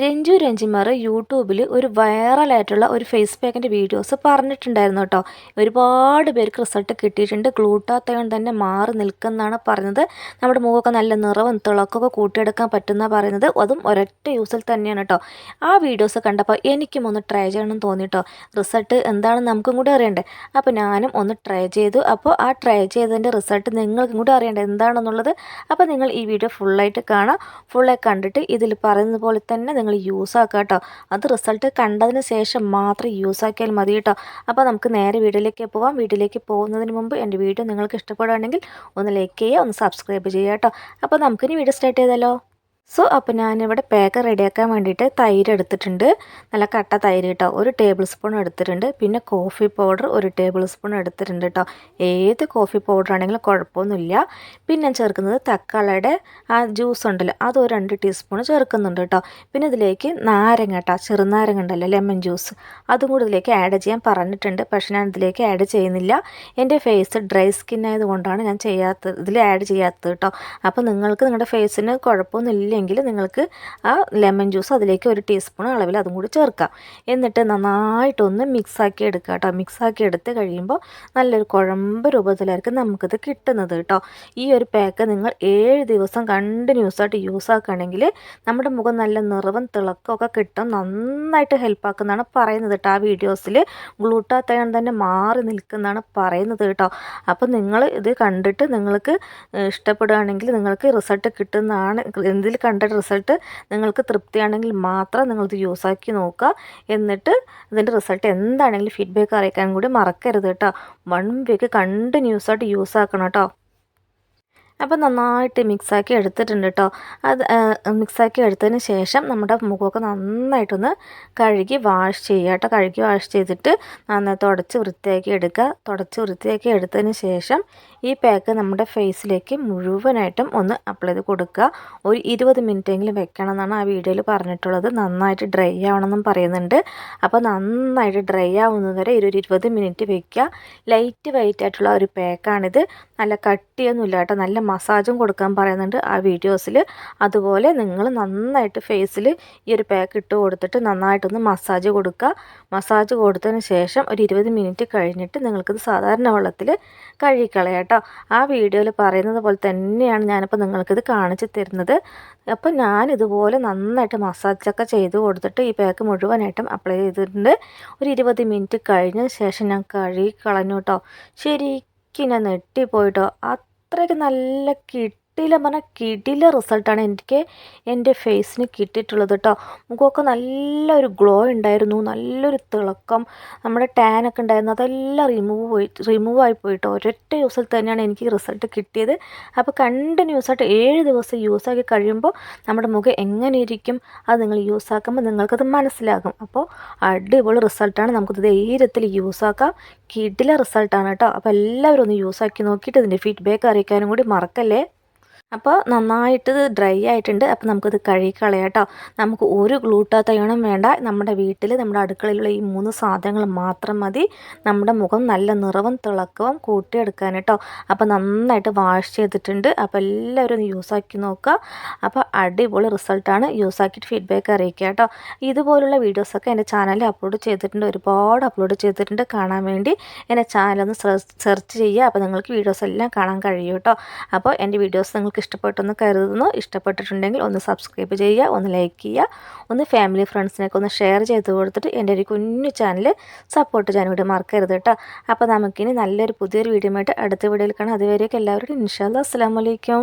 രഞ്ജു രഞ്ജിമാർ യൂട്യൂബിൽ ഒരു വൈറലായിട്ടുള്ള ഒരു ഫേസ് പാക്കിന്റെ വീഡിയോസ് പറഞ്ഞിട്ടുണ്ടായിരുന്നു കേട്ടോ. ഒരുപാട് പേർക്ക് റിസൾട്ട് കിട്ടിയിട്ടുണ്ട്. ഗ്ലൂട്ടാത്തയോൺ തന്നെ മാറി നിൽക്കുന്നതാണ് പറഞ്ഞത്. നമ്മുടെ മുഖമൊക്കെ നല്ല നിറവും തിളക്കമൊക്കെ കൂട്ടിയെടുക്കാൻ പറ്റുന്ന പറയുന്നത്. അതും ഒരൊറ്റ യൂസിൽ തന്നെയാണ് കേട്ടോ. ആ വീഡിയോസ് കണ്ടപ്പോൾ എനിക്കും ഒന്ന് ട്രൈ ചെയ്യണം തോന്നി കേട്ടോ. റിസൾട്ട് എന്താണെന്ന് നമുക്കും കൂടി അറിയണ്ടേ? അപ്പോൾ ഞാനും ഒന്ന് ട്രൈ ചെയ്തു. അപ്പോൾ ആ ട്രൈ ചെയ്തതിന്റെ റിസൾട്ട് നിങ്ങൾക്കും കൂടി അറിയണ്ടേ എന്താണെന്നുള്ളത്? അപ്പോൾ നിങ്ങൾ ഈ വീഡിയോ ഫുള്ളായിട്ട് കാണാം. ഫുള്ളായി കണ്ടിട്ട് ഇതിൽ പറയുന്നത് പോലെ തന്നെ നിങ്ങൾ യൂസ് ആക്കുക കേട്ടോ അത് റിസൾട്ട് കണ്ടതിന് ശേഷം മാത്രം യൂസ് ആക്കിയാൽ മതി കേട്ടോ അപ്പോൾ നമുക്ക് നേരെ വീഡിയോയിലേക്ക് പോവാം. വീഡിയോയിലേക്ക് പോകുന്നതിന് മുമ്പ് എന്റെ വീഡിയോ നിങ്ങൾക്ക് ഇഷ്ടപ്പെടുകയാണെങ്കിൽ ഒന്ന് ലൈക്ക് ചെയ്യുക ഒന്ന് സബ്സ്ക്രൈബ് ചെയ്യുക കേട്ടോ അപ്പോൾ നമുക്കിനി വീഡിയോ സ്റ്റാർട്ട് ചെയ്താലോ? സോ അപ്പോൾ ഞാനിവിടെ പേക്ക് റെഡിയാക്കാൻ വേണ്ടിയിട്ട് തൈര് എടുത്തിട്ടുണ്ട്. നല്ല കട്ട തൈര് കേട്ടോ ഒരു ടേബിൾ സ്പൂൺ എടുത്തിട്ടുണ്ട്. പിന്നെ കോഫി പൗഡർ ഒരു ടേബിൾ സ്പൂൺ എടുത്തിട്ടുണ്ട് കേട്ടോ ഏത് കോഫി പൗഡർ ആണെങ്കിലും കുഴപ്പമൊന്നുമില്ല. പിന്നെ ഞാൻ ചേർക്കുന്നത് തക്കാളിയുടെ ആ ജ്യൂസ് ഉണ്ടല്ലോ അത് ഒരു രണ്ട് ടീസ്പൂൺ ചേർക്കുന്നുണ്ട് കേട്ടോ പിന്നെ ഇതിലേക്ക് നാരങ്ങ കേട്ടോ ചെറുനാരങ്ങ ഉണ്ടല്ലോ ലെമൺ ജ്യൂസ് അതും കൂടി ഇതിലേക്ക് ആഡ് ചെയ്യാൻ പറഞ്ഞിട്ടുണ്ട്. പക്ഷേ ഞാൻ ഇതിലേക്ക് ആഡ് ചെയ്യുന്നില്ല. എന്റെ ഫേസ് ഡ്രൈ സ്കിൻ ആയതുകൊണ്ടാണ് ഞാൻ ചെയ്യാത്തത് ഇതിൽ ആഡ് ചെയ്യാത്തത് കേട്ടോ അപ്പോൾ നിങ്ങൾക്ക് നിങ്ങളുടെ ഫേസിന് കുഴപ്പമൊന്നുമില്ല ഇല്ലെങ്കിൽ നിങ്ങൾക്ക് ആ ലെമൺ ജ്യൂസ് അതിലേക്ക് ഒരു ടീസ്പൂൺ അളവിൽ അതും കൂടി ചേർക്കാം. എന്നിട്ട് നന്നായിട്ടൊന്ന് മിക്സാക്കി എടുക്കുക കേട്ടോ. മിക്സാക്കി എടുത്ത് കഴിയുമ്പോൾ നല്ലൊരു കുഴമ്പ് രൂപത്തിലായിരിക്കും നമുക്കിത് കിട്ടുന്നത് കേട്ടോ. ഈ ഒരു പാക്ക് നിങ്ങൾ ഏഴ് ദിവസം കണ്ടിന്യൂസ് ആയിട്ട് യൂസ് ആക്കുകയാണെങ്കിൽ നമ്മുടെ മുഖം നല്ല നിറവും തിളക്കമൊക്കെ കിട്ടും. നന്നായിട്ട് ഹെൽപ്പ് ആക്കുന്നതാണ് പറയുന്നത് കേട്ടോ. ആ വീഡിയോസിൽ ഗ്ലൂട്ടാത്തയൺ തന്നെ മാറി നിൽക്കുന്നതാണ് പറയുന്നത് കേട്ടോ. അപ്പോൾ നിങ്ങൾ ഇത് കണ്ടിട്ട് നിങ്ങൾക്ക് ഇഷ്ടപ്പെടുകയാണെങ്കിൽ നിങ്ങൾക്ക് റിസൾട്ട് കിട്ടുന്നതാണ്. എന്തിൽ കണ്ട റിസൾട്ട് നിങ്ങൾക്ക് തൃപ്തിയാണെങ്കിൽ മാത്രം നിങ്ങളിത് യൂസാക്കി നോക്കുക. എന്നിട്ട് ഇതിന്റെ റിസൾട്ട് എന്താണെങ്കിലും ഫീഡ്ബാക്ക് അറിയിക്കാൻ കൂടി മറക്കരുത് കേട്ടോ. വൺ വീക്ക് കണ്ടിന്യൂസ് ആയിട്ട് യൂസ് ആക്കണം കേട്ടോ. അപ്പോൾ നന്നായിട്ട് മിക്സാക്കി എടുത്തിട്ടുണ്ട് കേട്ടോ അത് മിക്സാക്കി എടുത്തതിന് ശേഷം നമ്മുടെ മുഖമൊക്കെ നന്നായിട്ടൊന്ന് കഴുകി വാഷ് ചെയ്യുക കേട്ടോ കഴുകി വാഷ് ചെയ്തിട്ട് നന്നായി തുടച്ച് വൃത്തിയാക്കി എടുക്കുക. തുടച്ച് വൃത്തിയാക്കി എടുത്തതിന് ശേഷം ഈ പാക്ക് നമ്മുടെ ഫേസിലേക്ക് മുഴുവനായിട്ടും ഒന്ന് അപ്ലൈ ചെയ്ത് കൊടുക്കുക. ഒരു ഇരുപത് മിനിറ്റെങ്കിലും വെക്കണം എന്നാണ് ആ വീഡിയോയിൽ പറഞ്ഞിട്ടുള്ളത്. നന്നായിട്ട് ഡ്രൈ ആവണമെന്നും പറയുന്നുണ്ട്. അപ്പോൾ നന്നായിട്ട് ഡ്രൈ ആവുന്നതുവരെ ഒരു ഇരുപത് മിനിറ്റ് വെക്കുക. ലൈറ്റ് വെയിറ്റ് ആയിട്ടുള്ള ഒരു പാക്കാണിത്. നല്ല കട്ടിയൊന്നുമില്ല കേട്ടോ നല്ല മസാജും കൊടുക്കാൻ പറയുന്നുണ്ട്. ആ വീഡിയോസിൽ അതുപോലെ നിങ്ങൾ നന്നായിട്ട് ഫേസിൽ ഈ ഒരു പാക്ക് ഇട്ട് കൊടുത്തിട്ട് നന്നായിട്ടൊന്ന് മസാജ് കൊടുക്കുക. മസാജ് കൊടുത്തതിന് ശേഷം ഒരു ഇരുപത് മിനിറ്റ് കഴിഞ്ഞിട്ട് നിങ്ങൾക്കിത് സാധാരണ വെള്ളത്തിൽ കഴുകിക്കളയാം കേട്ടോ. ആ വീഡിയോയിൽ പറയുന്നത് പോലെ തന്നെയാണ് ഞാനിപ്പോൾ നിങ്ങൾക്കിത് കാണിച്ച് തരുന്നത്. അപ്പോൾ ഞാൻ ഇതുപോലെ നന്നായിട്ട് മസാജൊക്കെ ചെയ്ത് കൊടുത്തിട്ട് ഈ പാക്ക് മുഴുവനായിട്ടും അപ്ലൈ ചെയ്തിട്ടുണ്ട്. ഒരു ഇരുപത് മിനിറ്റ് കഴിഞ്ഞ ശേഷം ഞാൻ കഴുകി കളഞ്ഞു കേട്ടോ. ശരിക്കും ഞാൻ നെട്ടിപ്പോയിട്ടോ അത്രയ്ക്ക് നല്ല കിട്ടി കിട്ടിയില്ല പറഞ്ഞാൽ കിടില റിസൾട്ടാണ് എനിക്ക് എന്റെ ഫേസിന് കിട്ടിയിട്ടുള്ളത് കേട്ടോ മുഖമൊക്കെ നല്ലൊരു ഗ്ലോ ഉണ്ടായിരുന്നു നല്ലൊരു തിളക്കം നമ്മുടെ ടാനൊക്കെ ഉണ്ടായിരുന്നു അതെല്ലാം റിമൂവ് പോയി റിമൂവ് ആയി പോയിട്ടോ ഒരൊറ്റ യൂസിൽ തന്നെയാണ് എനിക്ക് റിസൾട്ട് കിട്ടിയത്. അപ്പോൾ കണ്ടിന്യൂസ് ആയിട്ട് ഏഴ് ദിവസം യൂസ് ആക്കി കഴിയുമ്പോൾ നമ്മുടെ മുഖം എങ്ങനെ ഇരിക്കും അത് നിങ്ങൾ യൂസ് ആക്കുമ്പോൾ നിങ്ങൾക്കത് മനസ്സിലാകും. അപ്പോൾ അടിപൊളി റിസൾട്ടാണ് നമുക്കത് ധൈര്യത്തിൽ യൂസ് ആക്കാം. കിടില റിസൾട്ടാണ് കേട്ടോ അപ്പോൾ എല്ലാവരും ഒന്ന് യൂസ് ആക്കി നോക്കിയിട്ട് ഇതിന്റെ ഫീഡ്ബാക്ക് അറിയിക്കാനും കൂടി മറക്കല്ലേ? അപ്പോൾ നന്നായിട്ട് ഡ്രൈ ആയിട്ടുണ്ട്. അപ്പോൾ നമുക്കിത് കഴുകി കളയാം കേട്ടോ. നമുക്ക് ഒരു ഗ്ലൂട്ടാത്തയോണം വേണ്ട. നമ്മുടെ വീട്ടിൽ നമ്മുടെ അടുക്കളയിലുള്ള ഈ മൂന്ന് സാധനങ്ങൾ മാത്രം മതി. നമ്മുടെ മുഖം നല്ല നിറവും തിളക്കവും കൂട്ടിയെടുക്കാൻ കേട്ടോ. അപ്പോൾ നന്നായിട്ട് വാഷ് ചെയ്തിട്ടുണ്ട്. അപ്പോൾ എല്ലാവരും ഒന്ന് യൂസാക്കി നോക്കുക. അപ്പോൾ അടിപൊളി റിസൾട്ടാണ് യൂസാക്കിയിട്ട് ഫീഡ്ബാക്ക് അറിയിക്കുക കേട്ടോ. ഇതുപോലുള്ള വീഡിയോസൊക്കെ എന്റെ ചാനലിൽ അപ്ലോഡ് ചെയ്തിട്ടുണ്ട്. ഒരുപാട് അപ്ലോഡ് ചെയ്തിട്ടുണ്ട്. കാണാൻ വേണ്ടി എന്റെ ചാനലൊന്ന് സെർച്ച് ചെയ്യുക. അപ്പോൾ നിങ്ങൾക്ക് വീഡിയോസ് എല്ലാം കാണാൻ കഴിയും കേട്ടോ. അപ്പോൾ എന്റെ വീഡിയോസ് നിങ്ങൾക്ക് ഇഷ്ടപ്പെട്ടെന്ന് കരുതുന്നു. ഇഷ്ടപ്പെട്ടിട്ടുണ്ടെങ്കിൽ ഒന്ന് സബ്സ്ക്രൈബ് ചെയ്യുക ഒന്ന് ലൈക്ക് ചെയ്യുക ഒന്ന് ഫാമിലി ഫ്രണ്ട്സിനൊക്കെ ഒന്ന് ഷെയർ ചെയ്ത് കൊടുത്തിട്ട് എന്റെ ഒരു കുഞ്ഞു ചാനൽ സപ്പോർട്ട് ചെയ്യാൻ വേണ്ടി മറക്കരുത് കേട്ടോ. അപ്പോൾ നമുക്കിനി നല്ലൊരു പുതിയൊരു വീഡിയോ ആയിട്ട് അടുത്ത വീഡിയോയിൽ കാണാം. അതുവരെയൊക്കെ എല്ലാവരോടും ഇൻഷാല്ല അസ്സാം വലൈക്കും